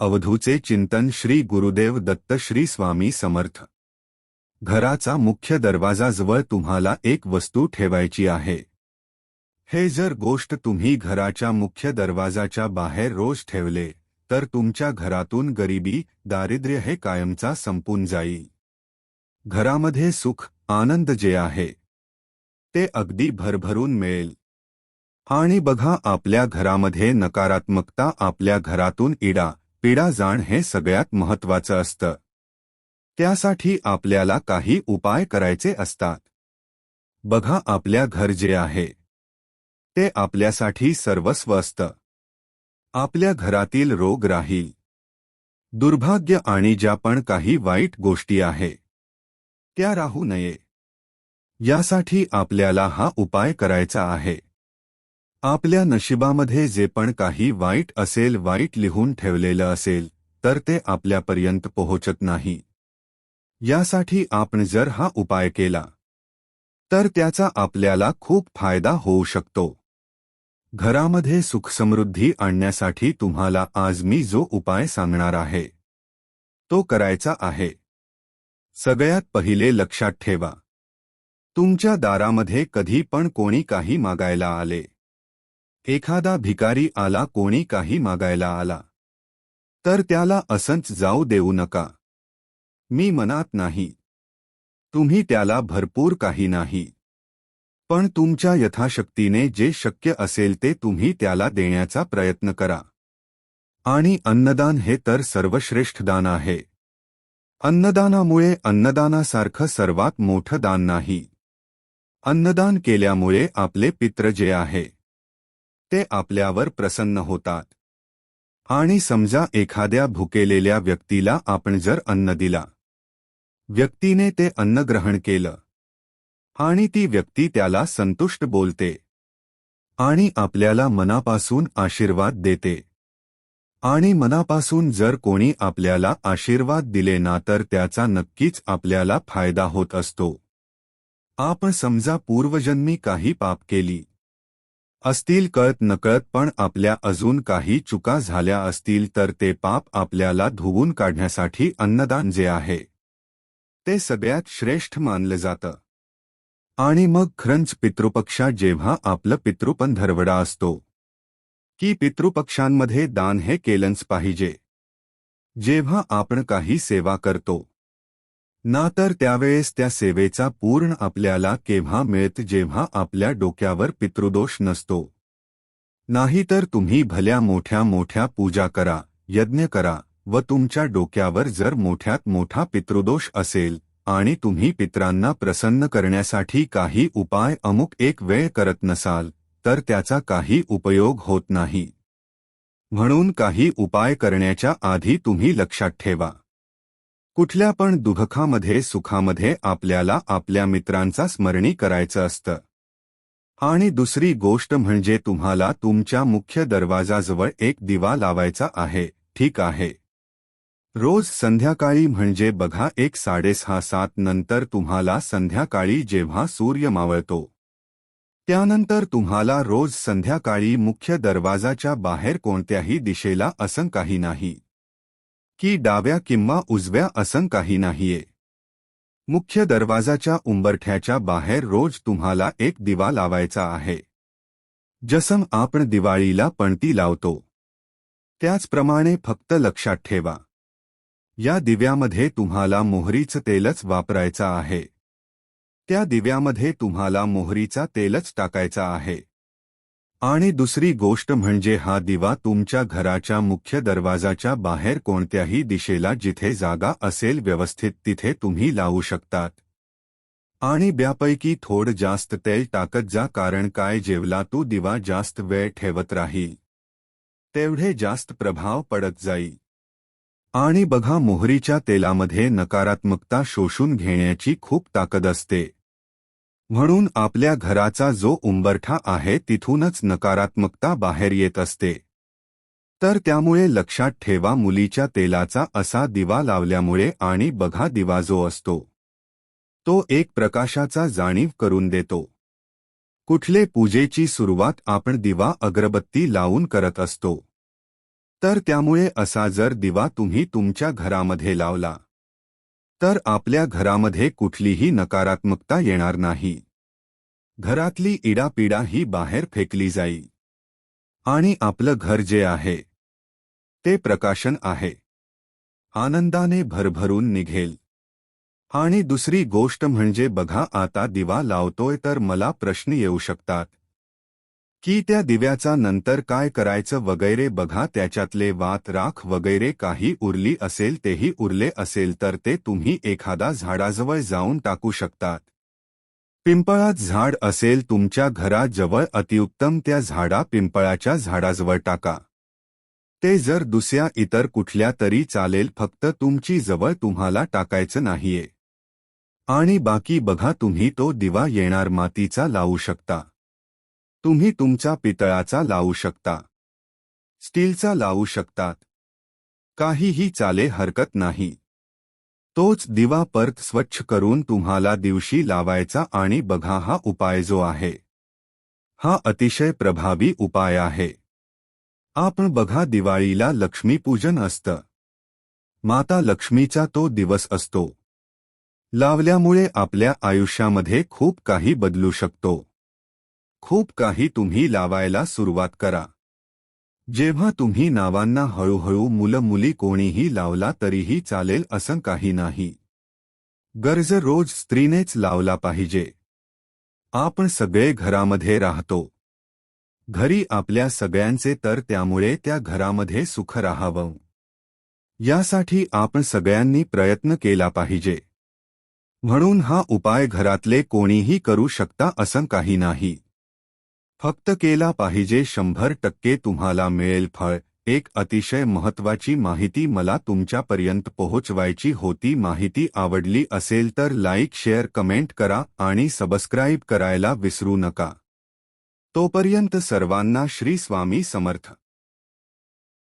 अवधूचे चिंतन श्री गुरुदेव दत्त श्री स्वामी समर्थ. घराचा मुख्य दरवाजाजवळ तुम्हाला एक वस्तू ठेवायची आहे. हे जर गोष्ट तुम्ही घराच्या मुख्य दरवाजाच्या बाहेर रोज ठेवले तर तुमच्या घरातून गरिबी दारिद्र्य हे कायमचा संपून जाईल. घरामध्ये सुख आनंद जे आहे ते अगदी भरभरून मिळेल. आणि बघा आपल्या घरामध्ये नकारात्मकता आपल्या घरातून इडा पीडा जाण हे सगळ्यात महत्वाचं असतं. त्यासाठी आपल्याला काही उपाय करायचे असतात. बघा आपल्या घर जे आहे. ते आपल्यासाठी सर्वस्व असतं. आपल्या घरातील रोग राहील. दुर्भाग्य आणि ज्या पण काही वाईट गोष्टी आहे. त्या राहू नये. यासाठी आपल्याला हा उपाय करायचा आहे. आपल्या नशिबामध्ये जे पण काही वाईट असेल वाईट लिहून ठेवलेलं असेल तर ते आपल्यापर्यंत पोहोचत नाही. यासाठी आपण जर हा उपाय केला तर त्याचा आपल्याला खूप फायदा होऊ शकतो. घरामध्ये सुखसमृद्धी आणण्यासाठी तुम्हाला आज मी जो उपाय सांगणार आहे तो करायचा आहे. सगळ्यात पहिले लक्षात ठेवा. तुमच्या दारामध्ये कधी पण कोणी काही मागायला आले. एखादा भिकारी आला कोणी काही मागायला आला. तर त्याला असंच जाऊ देऊ नका. मी मनात नाही. तुम्ही त्याला भरपूर काही नाही. पण तुमच्या यथाशक्तीने जे शक्य असेल ते तुम्ही त्याला देण्याचा प्रयत्न करा. आणि अन्नदान हे तर सर्वश्रेष्ठ दान आहे. अन्नदानामुळे अन्नदानासारखं सर्वात मोठं दान नाही. अन्नदान केल्यामुळे आपले पित्र जे आहे ते आपल्यावर प्रसन्न होतात. आणि समजा एखाद्या भुकेलेल्या व्यक्तीला आपण जर अन्न दिला. व्यक्तीने ते अन्न ग्रहण केलं. आणि ती व्यक्ती त्याला संतुष्ट बोलते. आणि आपल्याला मनापासून आशीर्वाद देते. आणि मनापासून जर कोणी आपल्याला आशीर्वाद दिले ना तर त्याचा नक्कीच आपल्याला फायदा होत असतो. आपण समजा पूर्वजन्मी काही पाप केली. असतील कळत नकळत पण आपल्या अजून काही चुका झाल्या असतील तर ते पाप आपल्याला धुवून काढण्यासाठी अन्नदान जे आहे ते सगळ्यात श्रेष्ठ मानलं जातं. आणि मग खरंच पितृपक्षा जेव्हा आपलं पितृपण धरवडा असतो की पितृपक्षांमध्ये दान हे केलंच पाहिजे. जेव्हा आपण काही सेवा करतो ना तर त्यावेळेस त्या सेवेचा पूर्ण आपल्याला केव्हा मिळत जेव्हा आपल्या डोक्यावर पितृदोष नसतो. नाहीतर तुम्ही भल्या मोठ्या मोठ्या पूजा करा यज्ञ करा व तुमच्या डोक्यावर जर मोठ्यात मोठा पितृदोष असेल आणि तुम्ही पित्रांना प्रसन्न करण्यासाठी काही उपाय अमुक एक वेळ करत नसाल तर त्याचा काही उपयोग होत नाही. म्हणून काही उपाय करण्याच्या आधी तुम्ही लक्षात ठेवा. कुठल्या पण दुःखामध्ये सुखामध्ये आपल्याला आपल्या मित्रांचा स्मरणी करायचं असतं. आणि दुसरी गोष्ट म्हणजे तुम्हाला तुमच्या मुख्य दरवाजाजवळ एक दिवा लावायचा आहे ठीक आहे. रोज संध्याकाळी म्हणजे बघा एक साडेसहा सात नंतर तुम्हाला संध्याकाळी जेव्हा सूर्य मावळतो. त्यानंतर तुम्हाला रोज संध्याकाळी मुख्य दरवाजाच्या बाहेर कोणत्याही दिशेला असं काही नाही. की डाव्या किंवा उजव्या असं काही नाहीये. मुख्य दरवाजाच्या उंबरठ्याच्या बाहेर रोज तुम्हाला एक दिवा लावायचा आहे. जसं आपण दिवाळीला पणती लावतो. त्याचप्रमाणे फक्त लक्षात ठेवा. या दिव्यामध्ये तुम्हाला मोहरीचं तेलच वापरायचं आहे. त्या दिव्यामध्ये तुम्हाला मोहरीचा तेलच टाकायचा आहे. आणि दुसरी गोष्ट म्हणजे हा दिवा तुमच्या घराच्या मुख्य दरवाजाच्या बाहेर कोणत्याही दिशेला जिथे जागा असेल व्यवस्थित तिथे तुम्ही लावू शकतात. आणि ब्यापैकी थोड जास्त तेल टाकत जा कारण काय जेवला तू दिवा जास्त वेळ ठेवत राहील. तेवढे जास्त प्रभाव पडत जाई आणि बघा मोहरीच्या तेलामध्ये नकारात्मकता शोषून घेण्याची खूप ताकद असते. म्हणून आपल्या घराचा जो उंबरठा आहे तिथूनच नकारात्मकता बाहेर येत असते. तर त्यामुळे लक्षात ठेवा मुलीच्या तेलाचा असा दिवा लावल्यामुळे आणि बघा दिवा जो असतो. तो एक प्रकाशाचा जाणीव करून देतो. कुठले पूजेची सुरुवात आपण दिवा अगरबत्ती लावून करत असतो. तर त्यामुळे असा जर दिवा तुम्ही तुमच्या घरामध्ये लावला. तर आपल्या घरामध्ये कुठलीही नकारात्मकता येणार नाही. घरातली इडापिडा ही बाहेर फेकली जाईल. आणि आपलं घर जे आहे ते प्रकाशन आहे. आनंदाने भरभरून निघेल. आणि दुसरी गोष्ट म्हणजे बघा आता दिवा लावतोय तर मला प्रश्न येऊ शकतात. की त्या दिव्याचा नंतर काय करायचं वगैरे बघा त्याच्यातले वात राख वगैरे काही उरली असेल तेही उरले असेल तर ते तुम्ही एखादा झाडाजवळ जाऊन टाकू शकतात. पिंपळात झाड असेल तुमच्या घराजवळ अतिउत्तम त्या झाडा पिंपळाच्या झाडाजवळ टाका. ते जर दुसऱ्या इतर कुठल्या तरी चालेल फक्त तुमची जवळ तुम्हाला टाकायचं नाहीये. आणि बाकी बघा तुम्ही तो दिवा येणार मातीचा लावू शकता. तुम्ही तुमचा पितळाचा लावू शकता. स्टीलचा लावू शकतात. काहीही चाले हरकत नाही. तोच दिवा परत स्वच्छ करून तुम्हाला दिवशी लावायचा आणि बघा हा उपाय जो आहे. हा अतिशय प्रभावी उपाय आहे. आपण बघा दिवाळीला लक्ष्मीपूजन असतं. माता लक्ष्मीचा तो दिवस असतो. लावल्यामुळे आपल्या आयुष्यामध्ये खूप काही बदलू शकतो. खूप काही तुम्ही लावायला सुरुवात करा. जेव्हा तुम्ही नावांना हळूहळू मुलं मुली कोणीही लावला तरीही चालेल असं काही नाही. गरज रोज स्त्रीनेच लावला पाहिजे. आपण सगळे घरामध्ये राहतो. घरी आपल्या सगळ्यांचे तर त्यामुळे त्या घरामध्ये सुख राहावं. यासाठी आपण सगळ्यांनी प्रयत्न केला पाहिजे. म्हणून हा उपाय घरातले कोणीही करू शकता असं काही नाही. फक्त केला पाहिजे शंभर टक्के तुम्हाला मिळेल फळ. एक अतिशय महत्वाची माहिती मला तुमच्यापर्यंत पोहोचवायची होती. माहिती आवडली असेल तर लाईक शेअर कमेंट करा आणि सबस्क्राईब करायला विसरू नका. तोपर्यंत सर्वांना श्री स्वामी समर्थ.